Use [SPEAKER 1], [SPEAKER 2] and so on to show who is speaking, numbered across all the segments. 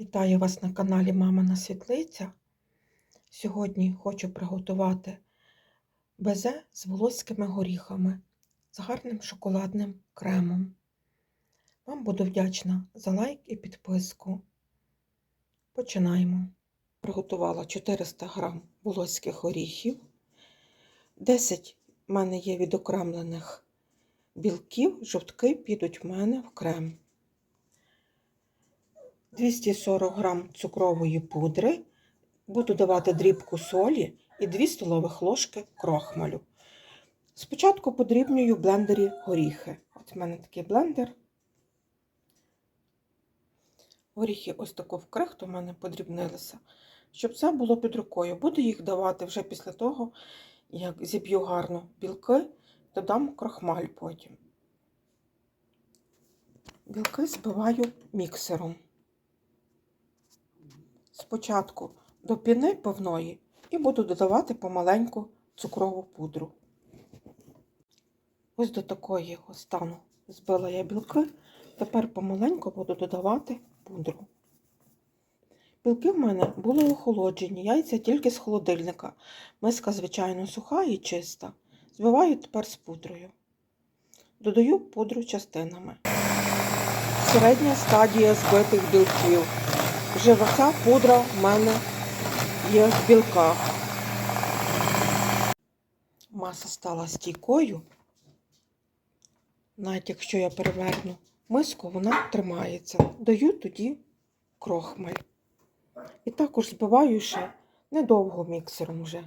[SPEAKER 1] Вітаю вас на каналі Мамина Світлиця. Сьогодні хочу приготувати безе з волоськими горіхами з гарним шоколадним кремом. Вам буду вдячна за лайк і підписку. Починаємо. Приготувала 400 г волоських горіхів. 10 в мене є відокремлених білків, жовтки підуть в мене в крем. 240 г цукрової пудри, буду давати дрібку солі і 2 столових ложки крохмалю. Спочатку подрібнюю в блендері горіхи. От в мене такий блендер. Горіхи ось таку в крихту в мене подрібнилися. Щоб це було під рукою. Буду їх давати вже після того, як зіб'ю гарно білки, додам крохмаль потім. Білки збиваю міксером спочатку до піни пивної і буду додавати помаленьку цукрову пудру. Ось до такої стану збила я білки, тепер помаленьку буду додавати пудру. Білки в мене були охолоджені, яйця тільки з холодильника. Миска, звичайно, суха і чиста. Збиваю тепер з пудрою. Додаю пудру частинами. Середня стадія збитих білків. Вже оця пудра в мене є в білках. Маса стала стійкою. Навіть якщо я переверну миску, вона тримається. Даю тоді крохмаль. І також збиваю ще недовго міксером вже.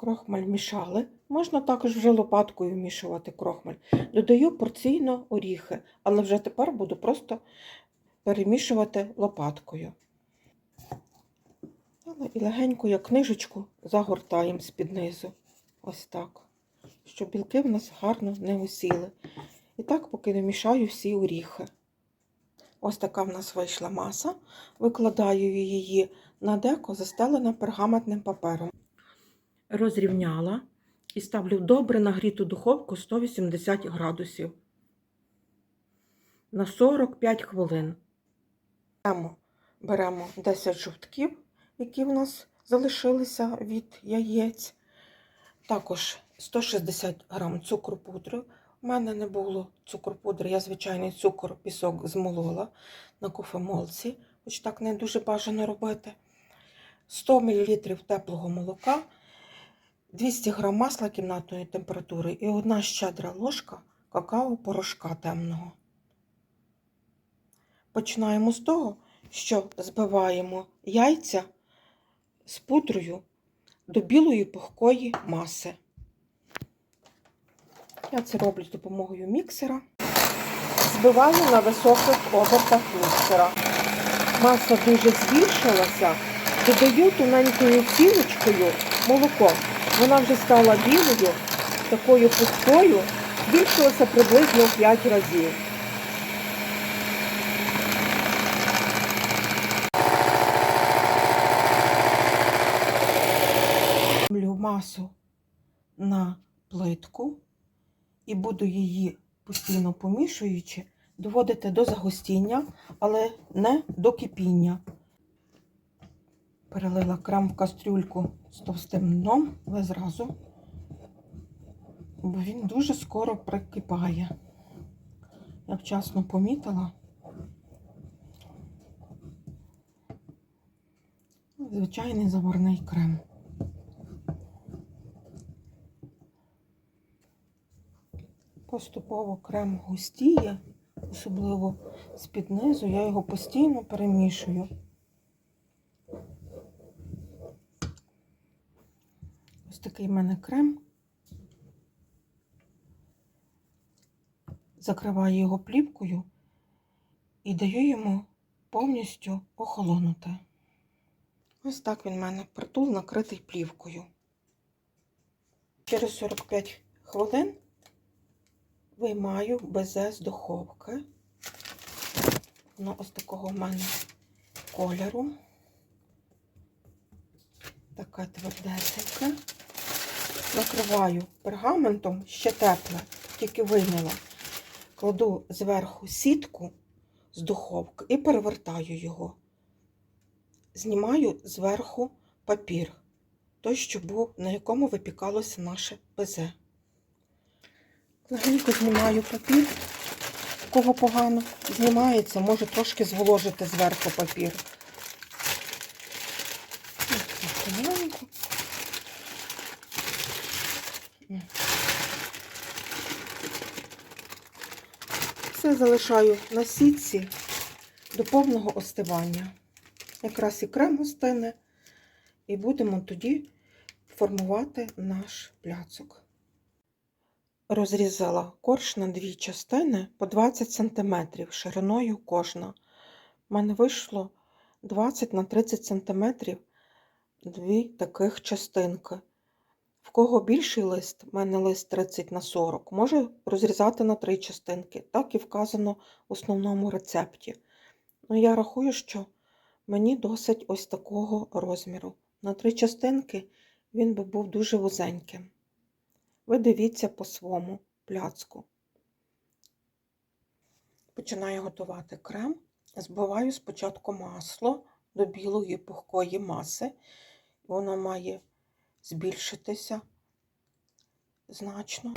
[SPEAKER 1] Крохмаль мішали. Можна також вже лопаткою вмішувати крохмаль. Додаю порційно оріхи, але вже тепер буду просто перемішувати лопаткою. І легенько, як книжечку, загортаємо з-під низу. Ось так. Щоб білки в нас гарно не осіли. І так, поки не мішаю всі оріхи. Ось така в нас вийшла маса. Викладаю її на деко, застелена пергаментним папером. Розрівняла і ставлю в добре нагріту духовку 180 градусів на 45 хвилин. Беремо, беремо 10 жовтків, які в нас залишилися від яєць. Також 160 грам цукру пудри. У мене не було цукру пудри, я звичайний цукор, пісок змолола на кофемолці, хоч так не дуже бажано робити. 100 мл теплого молока. 200 г масла кімнатної температури і одна щедра ложка какао-порошка темного. Починаємо з того, що збиваємо яйця з пудрою до білої пухкої маси. Я це роблю з допомогою міксера. Збиваю на високих обертах міксера. Маса дуже збільшилася, додаю тоненькою цілочкою молоко. Вона вже стала білою, такою пухкою, збільшилася приблизно в 5 разів. Масу на плитку і буду її постійно помішуючи, доводити до загустіння, але не до кипіння. Перелила крем в кастрюльку з товстим дном, але зразу, бо він дуже скоро прикипає. Я вчасно помітила. Звичайний заварний крем. Поступово крем густіє, особливо з-під низу, я його постійно перемішую. Ось такий в мене крем. Закриваю його плівкою і даю йому повністю охолонути. Ось так він в мене притул накритий плівкою. Через 45 хвилин виймаю безе з духовки. Воно ось такого в мене кольору. Така твердесенька. Накриваю пергаментом ще тепле, тільки вийняла. кладу зверху сітку з духовки і перевертаю його. Знімаю зверху папір, той, що був, на якому випікалося наше безе. Легенько знімаю папір, кого погано знімається, може трошки зволожити зверху папір. Ось так, помаленьку. М. Все залишаю на сітці до повного остивання. Якраз і крем остине, і будемо тоді формувати наш пляцок. Розрізала корж на дві частини по 20 см шириною кожна. У мене вийшло 20 на 30 см дві таких частинки. В кого більший лист, в мене лист 30 на 40, може розрізати на три частинки. Так і вказано в основному рецепті. Ну, я рахую, що мені досить ось такого розміру. На три частинки він би був дуже вузеньким. Ви дивіться по своєму пляцку. Починаю готувати крем. Збиваю спочатку масло до білої пухкої маси. Воно має збільшитися значно.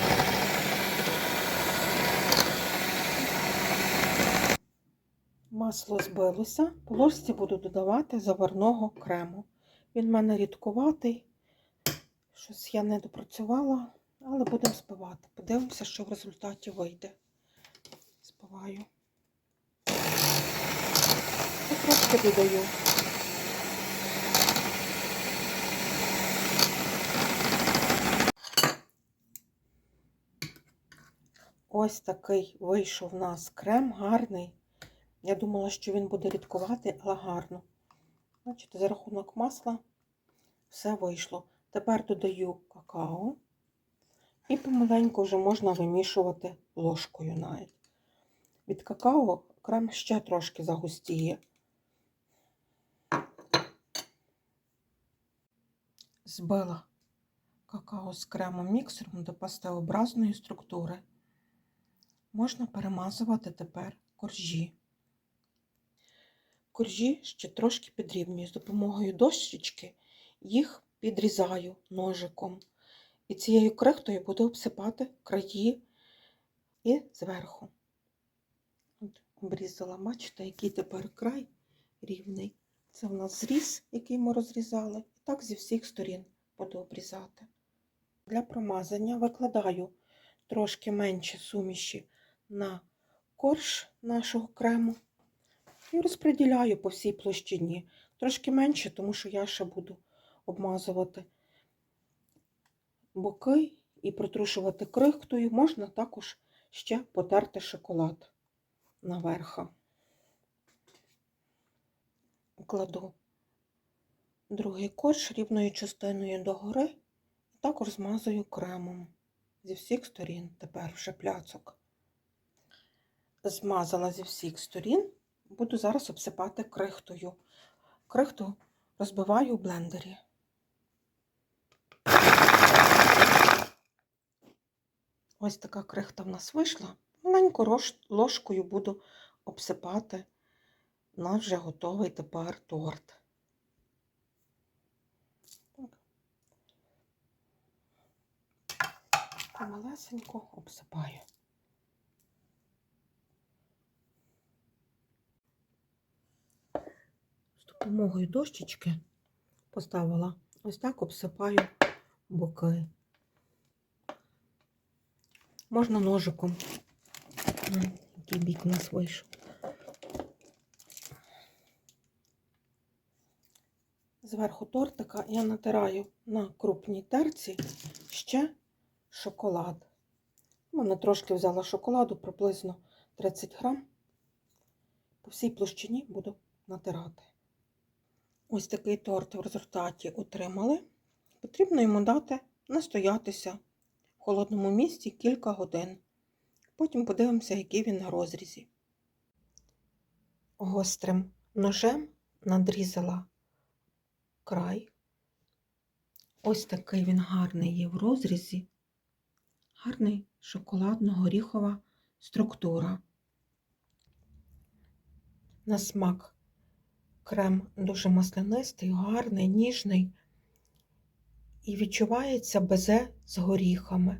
[SPEAKER 1] Масло збилося, по буду додавати заварного крему. Він в мене рідкуватий, щось я не допрацювала, але будемо збивати. Подивимося, що в результаті вийде. Збиваю. І трошки додаю. Ось такий вийшов у нас крем гарний. Я думала, що він буде рідкувати, але гарно. Бачите, за рахунок масла все вийшло. Тепер додаю какао і помаленьку вже можна вимішувати ложкою навіть. Від какао крем ще трошки загустіє. Збила какао з кремом міксером до пастеобразної структури. Можна перемазувати тепер коржі. Коржі ще трошки підрівнюю. З допомогою дощечки їх підрізаю ножиком. І цією крихтою буду обсипати краї і зверху. Обрізала, бачите, який тепер край рівний. Це в нас зріз, який ми розрізали. І так зі всіх сторін буду обрізати. Для промазання викладаю трошки менше суміші на корж нашого крему і розподіляю по всій площині. Трошки менше, тому що я ще буду обмазувати боки і протрушувати крихтою. Можна також ще потерти шоколад наверху. Кладу другий корж рівною частиною догори і також змазую кремом зі всіх сторін. Тепер вже пляцок. Змазала зі всіх сторін, буду зараз обсипати крихтою. Крихту розбиваю у блендері. Ось така крихта в нас вийшла. Маленьку рош- ложкою буду обсипати наш вже готовий тепер торт. Так. Помалесенько обсипаю. Допомогою дощечки поставила ось так обсипаю боки. Можна ножиком. Який бік у нас вийшов. Зверху тортика я натираю на крупній терці ще шоколад. Вона трошки взяла шоколаду, приблизно 30 грам. По всій площині буду натирати. Ось такий торт в результаті отримали. Потрібно йому дати настоятися в холодному місці кілька годин. Потім подивимося, який він на розрізі. Гострим ножем надрізала край. Ось такий він гарний є в розрізі. Гарний шоколадно-горіхова структура. На смак крем дуже маслянистий, гарний, ніжний і відчувається безе з горіхами.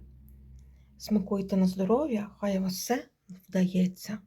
[SPEAKER 1] Смакуйте на здоров'я, хай у вас все вдається.